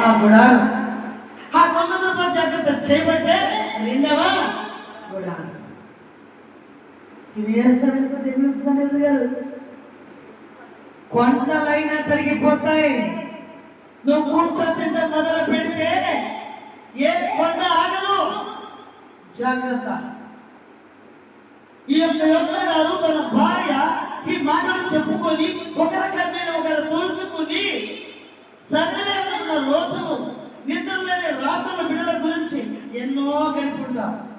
ఆ గుడారం ఆ తొమ్మిది జాగ్రత్త చేయబట్టే రెండవ? గుడారం తినేస్తాడు దేవుడు గారు. కొండలైనా తరిగిపోతాయి. నువ్వు కూర్చొని మొదలు పెడితే ఏ కొండ ఆగదు. జాగ్రత్త. ఈ యొక్క యొక్క గారు తన భార్య ఈ మాటలు చెప్పుకొని ఒకరి కన్నీని ఒకరు తోడుచుకుని సరే రోజు నిద్రలేని రాత్రుల బిడ్డల గురించి ఎన్నో గడుపుంటాం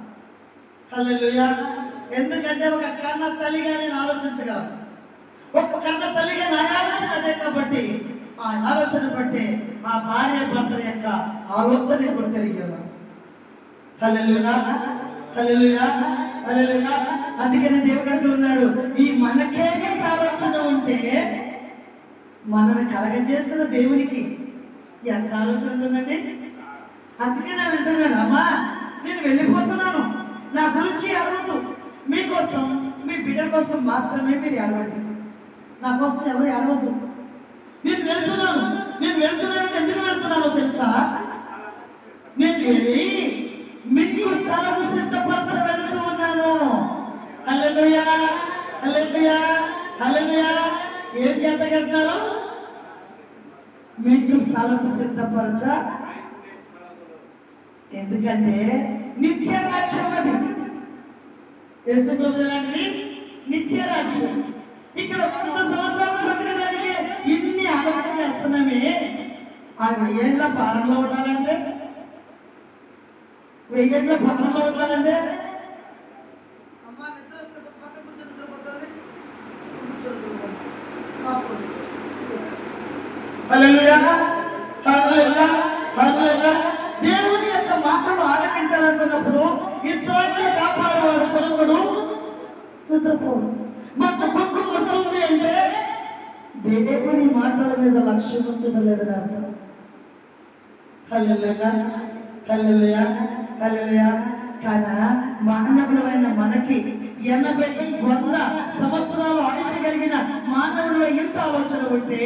హల్లెలూయా. ఎందుకంటే ఒక కన్న తల్లిగా నేను ఆలోచించగలను. ఒక కన్న తల్లిగా నా ఆలోచన అదే కాబట్టి ఆ ఆలోచన బట్టి ఆ భార్య భర్తల యొక్క ఆలోచన ఇప్పుడు తెలియదు. హల్లెలూయా. హల్లెలూయా. హల్లెలూయా. అందుకని దేవుడు అంటూ ఉన్నాడు ఈ మనకే ఆలోచన ఉంటే మనల్ని కలగజేస్తున్న దేవునికి ఎంత ఆలోచన ఉంటుందండి అందుకే నేను వింటున్నాడు అమ్మా నేను వెళ్ళిపోతున్నాను. నా గురించి అడగద్దు. మీకోసం మీ బిడ్డల కోసం మాత్రమే మీరు అడగండి. నా కోసం ఎవరు అడగద్దు. నేను వెళ్తున్నాను. నేను వెళ్తున్నాను ఎందుకు వెళ్తున్నానో తెలుసా? నేను వెళ్ళి మీకు స్థలం సిద్ధపరచ వెళుతూ ఉన్నాను. అల్లెలుయా అల్లెలుయా అల్లెలుయా ఏం చేత కట్టినారు? స్థలం సిద్ధపరచ. ఎందుకంటే నిత్య రాజ్యం అది. నిత్య రాజ్యం. ఇక్కడ వంద సంవత్సరాలు బ్రతకడానికి ఇన్ని ఆలోచన చేస్తున్నామే. ఆ వెయ్యేళ్ళ పాలనలో ఉండాలంటే? వెయ్యేళ్ళ పాలనలో ఉండాలంటే? అమ్మా నిద్ర వస్తే పక్క కూర్చొని నిద్రపోతారు. హల్లెలూయా హల్లెలూయా హల్లెలూయా. దేవుని యొక్క మాటలు ఆలకించాలనుకున్నప్పుడు ఇస్రాయేల్ కాపాడేవాడు కొనుగోడు నిద్రపోడు. మన కుటుంబం వస్తుంది అంటే దేవుని మాటల మీద లక్ష్యం ఉంచడం లేదని అర్థం. హల్లెలూయా హల్లెలూయా హల్లెలూయా. కదా? మానవులమైన మనకి ఎనభై వంద సంవత్సరాలు ఆయుష్ కలిగిన మానవుడిలో ఎంత ఆలోచన ఉంటే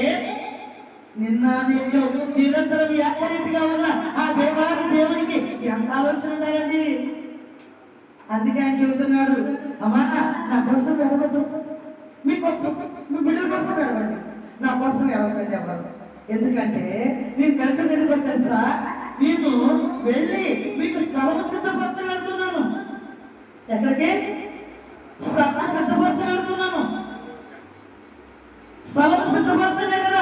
నిన్న నేను నిరంతరం ఏకరీతిగా ఉన్న ఆ దేవాది దేవునికి ఎంత ఆలోచన ఉండాలండి? అందుకే ఆయన చెబుతున్నాడు అమ్మా నా కోసం ఎడవద్దు మీకోసం మీ బిడ్డల కోసం ఎడవండి నా కోసం ఎడవకండి ఎవరు? ఎందుకంటే నేను వెళ్తున్నది ఎందుకు తెలుసా? నేను వెళ్ళి మీకు స్థలం సిద్ధపరచ వెళ్తున్నాను. ఎక్కడికి? స్థలం సిద్ధపరచ వెళ్తున్నాను. స్థలం సిద్ధపరచలే కదా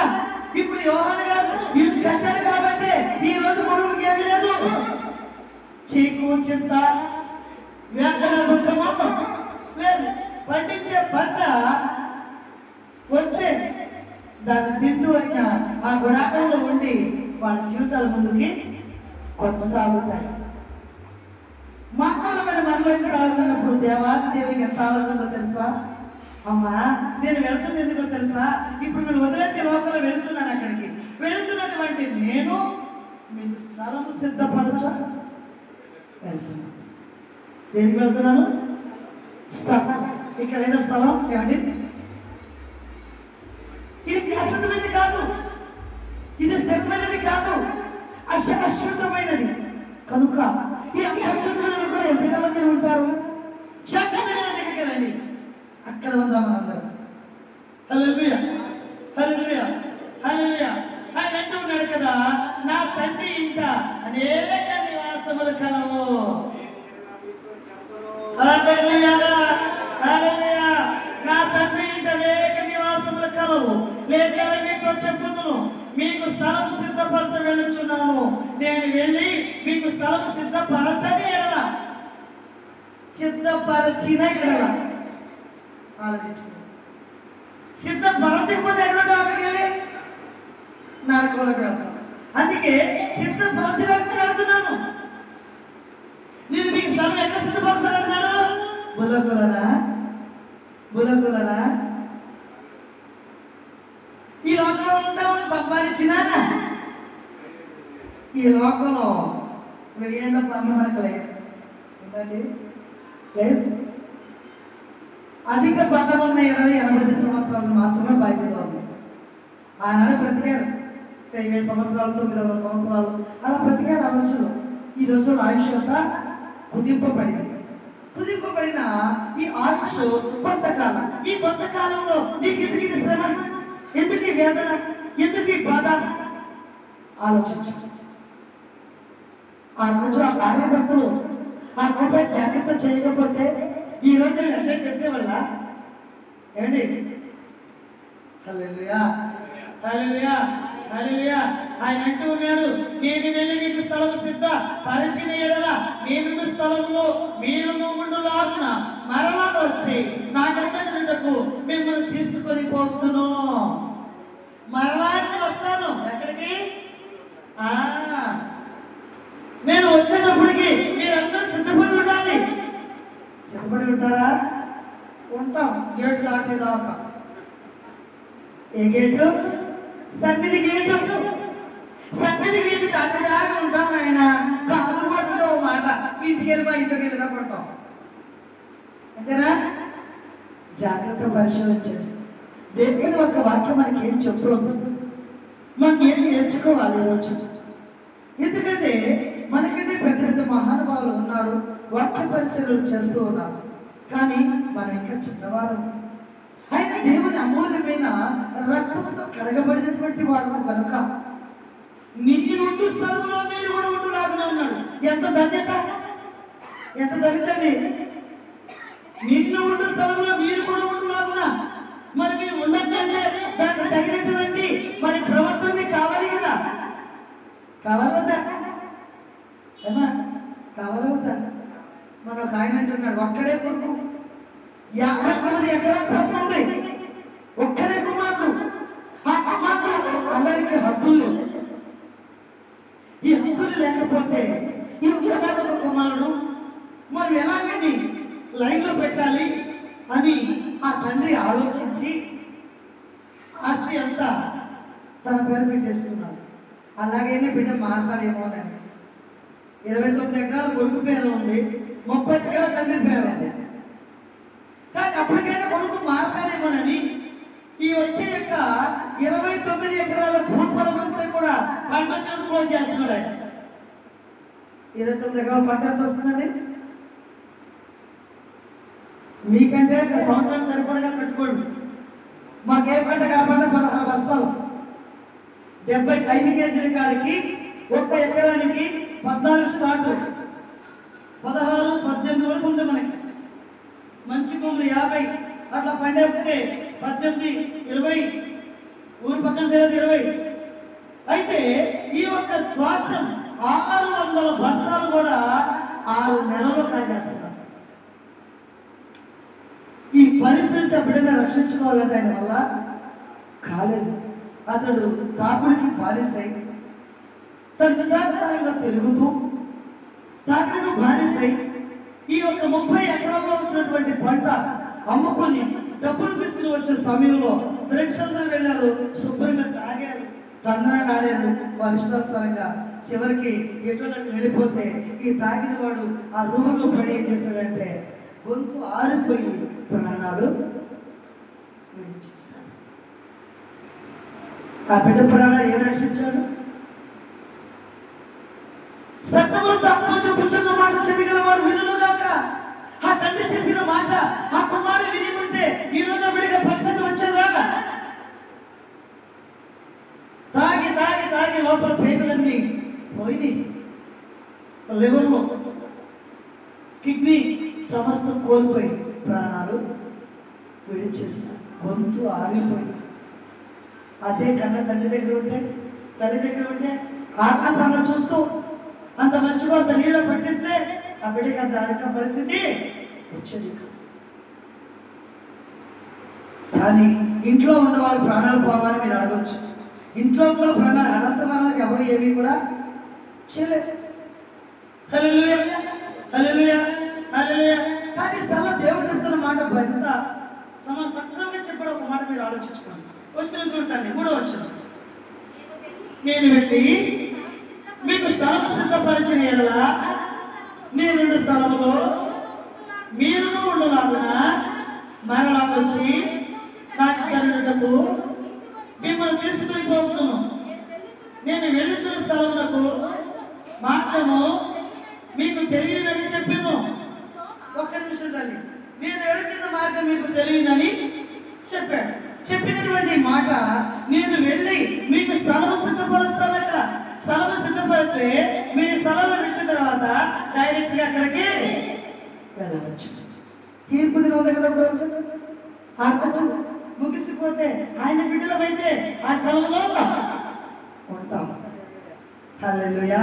ఇప్పుడు యోహాన్ గారు ఇల్లు కట్టాడు కాబట్టి ఈ రోజు కొడుకుకి ఏమీ లేదు. చీకు చింత వేదన దుఃఖము లేదు పండించే పంట వస్తే దాన్ని తింటూ అయినా ఆ గుడాకంలో ఉండి వాళ్ళ జీవితాల ముందుకి కొనసాగుతాయి. మాకాలమైన మనలో కావాల్సినప్పుడు ఆలోచనప్పుడు దేవాది దేవికి ఎంత ఆలోచన తెలుసా? అమ్మా నేను వెళ్తుంది ఎందుకో తెలుసా? ఇప్పుడు మీరు వదిలేసి లోపల వెళ్తున్నాను అక్కడికి. వెళుతున్నటువంటి నేను మీకు స్థలం సిద్ధపరచ వెళ్తున్నాను దేనికి వెళ్తున్నాను? స్థలం. ఇక్కడ ఏదో స్థలం ఏమండి? ఇది శాశ్వతమైనది కాదు. ఇది స్థిరమైనది కాదు. అశాశ్వతమైనది. కనుక ఈ అశాశ్వతమైన కూడా ఎంతకాలం మీరు ఉంటారు? శాశ్వతమైన దగ్గరికి రండి అక్కడ ఉందాం మనందరం? హల్లెలూయా. హల్లెలూయా. హల్లెలూయా. ఆయన అంటూ ఉన్నాడు కదా నా తండ్రి ఇంట అనేక నివాసములు కలవు. నా తండ్రి ఇంట అనేక నివాసములు కలవు. లేక మీతో చెప్పుదును. మీకు స్థలం సిద్ధపరచ వెళ్ళుచున్నాను నేను వెళ్ళి మీకు స్థలం సిద్ధపరచని ఎడల. సిద్ధపరచిన ఎడలా. ఆలోచించుకో సిద్ధపరచకపోతే ఎక్కడ అక్కడికి వెళ్ళి నరకంలోకి వెళ్తాం. అందుకే సిద్ధపరచడానికి వెళ్తున్నాను. నేను మీకు స్థలం ఎక్కడ సిద్ధపరుస్తానన్నాడు బులకులరా బులకులరా ఈ లోకంలో అంతా మనం సంపాదించినా ఈ లోకంలో వెయ్యేళ్ళ పన్ను మనకు లేదు ఉందండి లేదు? అధిక బంధం ఉన్న ఇరవై ఎనభై సంవత్సరాలు మాత్రమే బాధ్యత ఉంది. ఆనాడు బ్రతికారు ఇరవై సంవత్సరాలు తొమ్మిది వందల సంవత్సరాలు అలా బ్రతికారు ఆ రోజులు ఈ రోజుల్లో ఆయుష్ అంతా కుదింపబడింది. కుదింపబడిన ఈ ఆయుష్ కొంతకాలం ఈ కొంతకాలంలో నీకు ఎందుకు ఇది శ్రమ? ఎందుకు ఈ వేదన? ఎందుకు ఈ బాధ? ఆలోచించు ఆ రోజు ఆ కార్యకర్తలు ఆ రూపాయి జాగ్రత్త చేయకపోతే ఈ రోజు ఎంజాయ్ చేసేవాళ్ళ ఏమండి హల్లెలూయా. హల్లెలూయా. హల్లెలూయా. ఆయన అంటూ ఉన్నాడు నేను వెళ్ళి మీకు స్థలం సిద్ధ పరిచిన ఎడల నేను స్థలంలో మీరు ఉండులాగున మరలా వచ్చి నా గద్దకు మిమ్మల్ని తీసుకొని పోతును. మరలా నేను వస్తాను. ఎక్కడికి? నేను వచ్చేటప్పటికి గేటు దాటేదాకా. ఏ గేటు? సన్నిధి గేటు. సన్నిధి గేటు దాటేదాకా ఉంటాం ఆయన కాదు కూడా మాట. ఇంటికి వెళ్ళి మా ఇంటికి వెళ్ళిదాకా కొడతాం అంతేనా? జాగ్రత్త పరిశీలించండి. దేవుని ఒక వాక్యం మనకి ఏం చెప్తుంది మనం ఏం నేర్చుకోవాలి ఈరోజు ఎందుకంటే మనకంటే పెద్ద పెద్ద మహానుభావులు ఉన్నారు వాక్య పరిచయలు చేస్తూ ఉన్నారు. కానీ మనం ఇంకా చిన్నవారు ఆయన దేవుని అమూల్యమైన రక్తంతో కడగబడినటువంటి వారు కనుక నిన్ను నుండి స్థలంలో మీరు కూడా ఉండులాగునే ఉన్నాడు. ఎంత ధన్యత? ఎంత ధన్యతండి నిన్ను ఉండు స్థలంలో మీరు కూడా ఉండులాగునా. మరి మీరు ఉండకంటే దానికి తగినటువంటి మరి ప్రవర్తన మీకు కావాలి కదా. కావాలి వద్దా ఏమా? కావాలి మన ఒక ఆయన అంటున్నాడు ఒక్కడే కొడుకు. యాభై తొమ్మిది ఎకరాల పొలం ఉంది ఒక్కడే కుమారుడు. ఆ కుమారుడు అందరికి హద్దులు ఈ హద్దులు లేకపోతే ఈ ఉద్యోగాల కుమారుడు. మనం ఎలాగని లైన్లో పెట్టాలి అని ఆ తండ్రి ఆలోచించి ఆస్తి అంతా తన పేరు పెట్టేసుకున్నాడు అలాగైనా బిడ్డ మాట్లాడేమోనని ఇరవై తొమ్మిది ఎకరాల కొడుకు పేరు ఉంది. ముప్పై ఎకరాల తండ్రి పేరు ఉంది. అప్పటికైనా కొడుకు మాట్లాడేమోనని ఈ వచ్చే యొక్క ఇరవై తొమ్మిది ఎకరాల భూపలమంతా కూడా పంట చెడుపులో చేస్తున్నాడు ఆయన. ఇరవై తొమ్మిది ఎకరాల పంట ఎంత వస్తుందండి? మీకంటే సంవత్సరం సరిపడగా కట్టుకోండి. మాకే పంట కాకుండా పదహారు బస్తాలు. డెబ్బై ఐదు కేజీల కాడికి ఒక్క ఎకరానికి పద్నాలుగు స్టార్ట్ పదహారు పద్దెనిమిది వరకు మంచి భూములు యాభై అట్లా పండేస్తే పద్దెనిమిది ఇరవై ఊరి పక్కన సైడ్ ఇరవై. అయితే ఈ యొక్క స్వాస్థ్యం ఆరు వందల బస్తాలు కూడా ఆరు నెలలు కాజేస్తున్నారు ఈ పరిస్థితి నుంచి ఎప్పుడైనా రక్షించుకోవాలంటే ఆయన వల్ల కాలేదు. అతడు తాగుడికి బానిసై తన చిదాసారంగా తిరుగుతూ తాకుడికి బానిసై ఈ యొక్క ముప్పై ఎకరాల్లో వచ్చినటువంటి పంట అమ్ముకొని డబ్బులు తీసుకుని వచ్చే సమయంలో ఫ్రెండ్స్ వెళ్ళారు శుభ్రంగా తాగారు తందనాలు ఆడారు వారి ఇష్టానుసారంగా చివరికి ఎటువంటి వెళ్ళిపోతే ఈ తాగిన వాడు ఆ రూములో పడి ఏం చేశాడంటే గొంతు ఆరిపోయి ప్రాణాలు ఆ బిడ్డ ప్రాణాలు ఏం రక్షించాడు సత్యములు తక్కువ చెప్పుచున్న మాట చెవిగలవాడు వినుగాక ఆ తండ్రి చెప్పిన మాట ఆ కుమారుడు విని ఉంటే ఈ రోజు అప్పటిగా పరిస్థితి వచ్చేదా? తాగి తాగి తాగి లోపల పేగులన్నీ పోయినాయి. లివర్ కిడ్నీ సమస్తం కోల్పోయి ప్రాణాలు విడిచేస్తారు గొంతు ఆగిపోయి. అదే కన్న తండ్రి దగ్గర ఉంటే తల్లి దగ్గర ఉంటే ఆత్మ పనులు చూస్తూ అంత మంచిగా అంత నీళ్ళ పట్టిస్తే ఆ బిడ్డకి అంత ఆరోగ్య పరిస్థితి వచ్చేది కాదు. కానీ ఇంట్లో ఉన్న వాళ్ళ ప్రాణాలు పోవాలని మీరు అడగచ్చు. ఇంట్లో కూడా ప్రాణాలు అనంత మరణాలకు ఎవరు ఏమీ కూడా చేయలేదు కానీ స్థల దేవుడు చెప్తున్న మాట భద్రత సమ సక్రమంగా చెప్పడం ఒక మాట మీరు ఆలోచించుకోండి. వచ్చిన చూడతాను మూడో వచ్చిన నేను వెళ్ళి మీకు స్థలము సిద్ధపరిచిన ఎడల రెండు స్థలములో మీరును ఉండలాగున మరలా వచ్చి నాకు మిమ్మల్ని తీసుకుని పోతున్నాను నేను వెళ్ళుచున్న స్థలమునకు మార్గము మీకు తెలియదని చెప్పాను. ఒక్క నిమిషం తల్లి. నేను వెళ్ళిన మార్గం మీకు తెలియదని చెప్పాడు చెప్పినటువంటి మాట నేను వెళ్ళి మీకు స్థలం సిద్ధపరుస్తాను అక్కడ స్థలం సిద్ధపరిస్తే మీ స్థలం విడిచిన తర్వాత డైరెక్ట్గా అక్కడికి వెళ్ళవచ్చు. తీర్పు దినం ఉంది కదా ఒకరోజు ఆకొచ్చు ముగిసిపోతే ఆయన బిడ్డలమైతే ఆ స్థలంలో ఉంటాం. హల్లెలూయా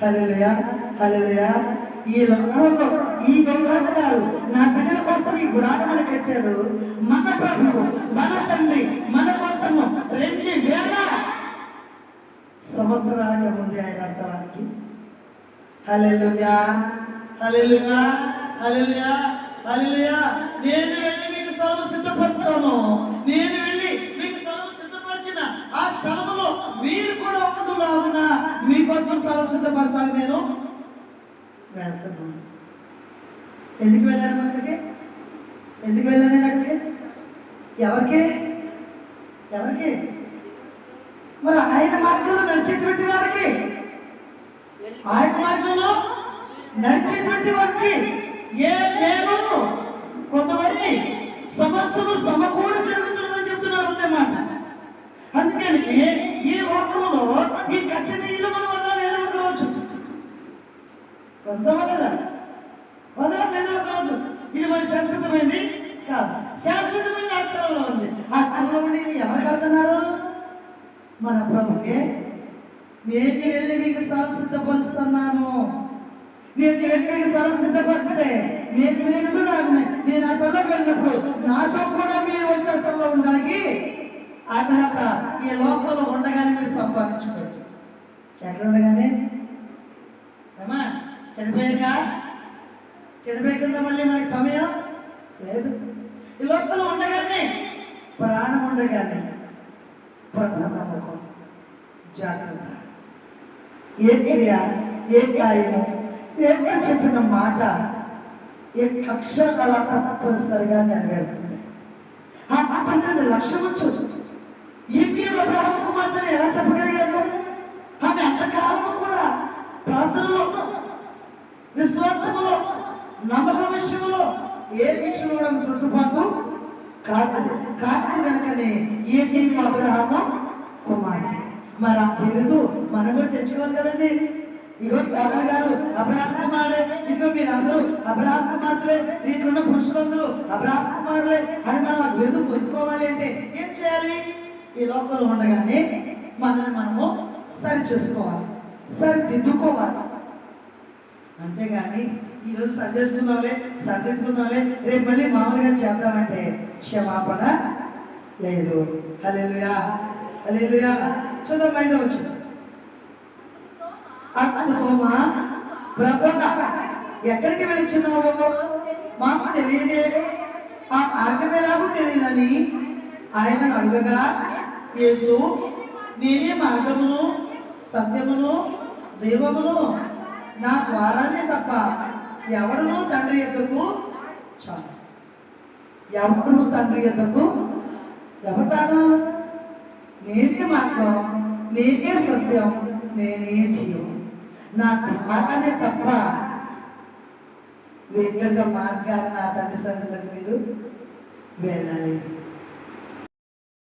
హల్లెలూయా హల్లెలూయా. ఈ లోకంలో ఈ గౌరవ గారు నా బిడ్డల కోసం ఈ గుడారములు కట్టాడు. మన ప్రభువు మన తండ్రి మన కోసము రెండు వేల సంవత్సరాల ముందే ఆయన స్థలానికి హలెలుగా హలెలుగా హల్లెలూయా హల్లెలూయా. నేను వెళ్ళి మీకు స్థలం సిద్ధపరుస్తాను నేను వెళ్ళి మీకు స్థలం సిద్ధపరిచిన ఆ స్థలంలో మీరు కూడా ఉండులాగున మీకోసం స్థలం సిద్ధపరచాలి నేను. వెళ్తున్నాను. ఎందుకు వెళ్ళాను అక్కడికి? ఎందుకు వెళ్ళాను నేను అక్కడికి? ఎవరికి? ఎవరికి? మరి ఆయన మార్గంలో నడిచేటువంటి వారికి? ఆయన మార్గంలో నడిచేటువంటి వారికి ఏ నేను కొంతమంది సమస్తము సమకూడి జరుగుతున్నదని చెప్తున్నారు అన్నమాట. అందుకని ఈ లోకంలో ఈ కట్టిన మన వల్ల లేదా ఒక రోజు కొంతమంది వదలలేదు ఒక రోజు ఇది మన శాశ్వతమైంది? కాదు. శాశ్వతమైన ఆ స్థలంలో ఉంది. ఆ స్థలంలో ఉండి ఎవరు కడుతున్నారు? మన ప్రభుకే నేను వెళ్ళి మీకు స్థలం సిద్ధపరుస్తున్నాను. నేను వెళ్ళి మీకు స్థలం సిద్ధపరిస్తే నేను నేను నేను ఆ స్థలం వెళ్ళినప్పుడు నాతో కూడా మీరు వచ్చే స్థలంలో ఉండడానికి అర్హత ఈ లోకంలో ఉండగానే మీరు సంపాదించుకోవచ్చు ఎక్కడ ఉండగానే? ఏమా చనిపోయాక చనిపోయిందా మళ్ళీ మనకి సమయం? లేదు. ఈ లోకంలో ఉండగానే ప్రాణం ఉండగానే ప్రభు జాగ్రత్త. ఏ క్రియ ఏ కార్యము దేవుడు చెప్పిన మాట ఏ కక్ష అలా తప్పనిసరిగా నెరవేరుతుంది. ఆ మాట అంటే లక్ష్యం వచ్చు ఏపీ అబ్రహం కుమార్తెను ఎలా చెప్పగలిగాడు ఆమె ఎంతకాలము కూడా ప్రార్థనలో విశ్వాసములో నమ్మక విషయంలో ఏ విషయంలో కూడా తొట్టుపాటు కాదు. కాదు కనుకనే ఏపీ టీం కుమార్తె మరి ఆ బిరుదు మనం కూడా తెచ్చుకోవాలి కదండి. ఇగో పవన్ గారు అబ్రహాం కుమారుడే. ఇదిగో మీరందరూ అబ్రహాం కుమార్తెలే. దీంట్లో ఉన్న పురుషులందరూ అబ్రహాం కుమారులే. అని మనం ఆ బిరుదు పొందుకోవాలి అంటే ఏం చేయాలి? ఈ లోకంలో ఉండగానే మనల్ని మనము సరి చేసుకోవాలి సరిదిద్దుకోవాలి. అంతేగాని ఈరోజు సరిచేసుకున్నావులే సరిదిద్దుకున్నావులే రేపు మళ్ళీ మామూలుగా చేద్దామంటే క్షమాపణ లేదు. హల్లెలూయా. హల్లెలూయా. చూద్దాం ఐదో వచ్చింది అద్భుతమా ప్రభు ఎక్కడికి వెళుచున్నావు మాకు తెలియదే. ఆ మార్గం ఎలాగో తెలియదని ఆయన అడుగగా యేసు నేనే మార్గమును సత్యమును జీవమును నా ద్వారానే తప్ప ఎవడును తండ్రి ఎద్దకు చాలు. ఎవడను తండ్రి ఎద్దకు ఎవరు నేనే మార్గం. నేనే సత్యం నేనే జీవం. నా ద్వారానే తప్ప వెళ్ళక మార్గాన్ని నా తండ్రి సన్నిధికి మీరు వెళ్ళలేదు.